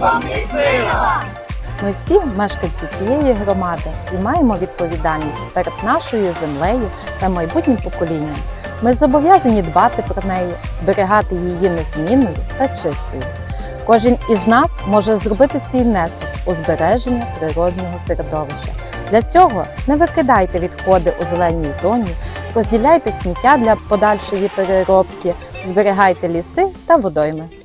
разом сила! Ми всі мешканці цієї громади і маємо відповідальність перед нашою землею та майбутнім поколінням. Ми зобов'язані дбати про неї, зберігати її незмінною та чистою. Кожен із нас може зробити свій внесок у збереження природного середовища. Для цього не викидайте відходи у зеленій зоні, розділяйте сміття для подальшої переробки, зберігайте ліси та водойми.